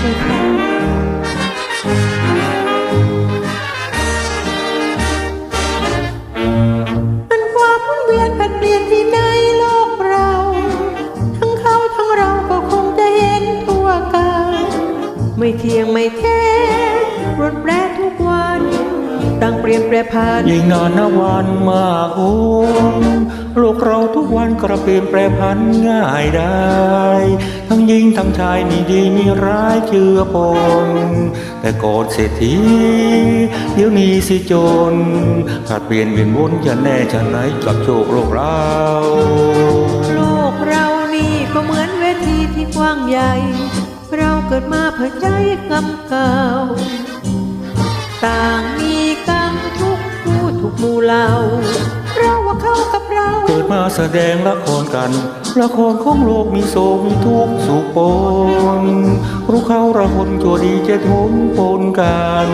เลยค่ะมันความมุนเวียนผันเปลี่ยนที่ในโลกเรา ทั้งเขาทั้งเราก็คงจะเห็นทั่วกัน ไม่เที่ยงไม่แท้รถแปรทุกวัน ต่างเปลี่ยนแปรผันยิ่งนานนวันมากโอ้โลกเราทุกวันกระเปลี่ยนแปรพันง่ายได้ ทั้งหญิงทั้งชายมีดีมีร้ายเชื่อปนแต่ก่อนเศรษฐีเดี๋ยวนี้สิจนขาดเปลี่ยนเวียนวนจะแน่จะไหนกับโชคโลกเราโลกเรานี่ก็เหมือนเวทีที่กว้างใหญ่ เราเกิดมาเพื่อใจกำเก่าต่างมี กหมู่เหล่าเราว่าเข้ากับเรา เกิดมาแสดงละครกัน ละครของโลกมีโศกมีทุกข์สุขปนรู้เขาระหนชั่วดีจะทนปนกัน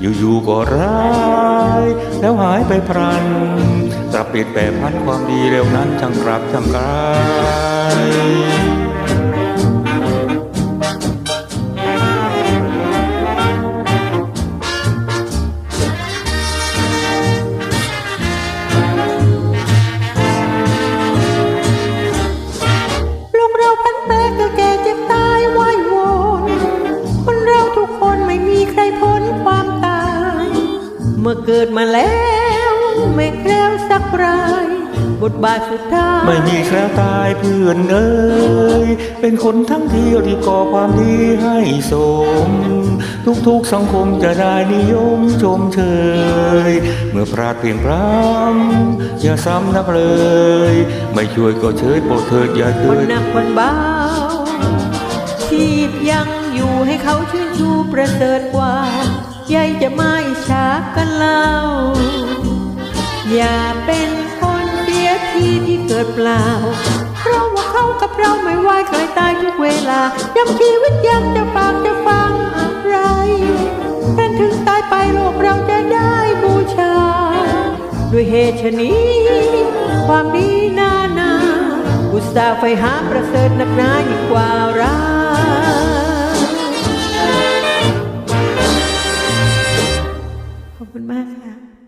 อยู่ๆก็ร้าย แล้วหายไปพรันกลับเปลี่ยนแปลพันความดีเร็วนั้นช่างกลับช่างกลาย มื่อเกิดมาแล้ว ไม่แคล้วสักรายบทบาทสุดท้ายไม่มีแคล้วตายเพื่อนเอ้ยเป็นคนทั้งที่ที่ก่อความดีให้สม ทุกๆสังคมจะได้นิยมชมเชย เมื่อพลาดเพียงพรำอย่าซ้ำนักเลย ไม่ช่วยก็เฉยโปรดเถิดอย่าคเตืนอนหนักคนเบาชีพยังอยู่ให้เขาชื่นชูประเสริฐกว่าใยจะไม่ฉา กันเล่า อย่าเป็นคนเสียทีที่เกิดเปล่า เพราะว่าเขากับเราไม่ไหวเคยตายทุกเวลาย้ำชีวิตยังจะฝากจะฟังอะไรเป็นถึงตายไปโลกเราจะได้บูชา ด้วยเหตุชะนี้ ความดีนานาอุตส่าห์ไฟหาประเสริฐนักหนายิ่งกว่า ขอบคุณมากค่ะ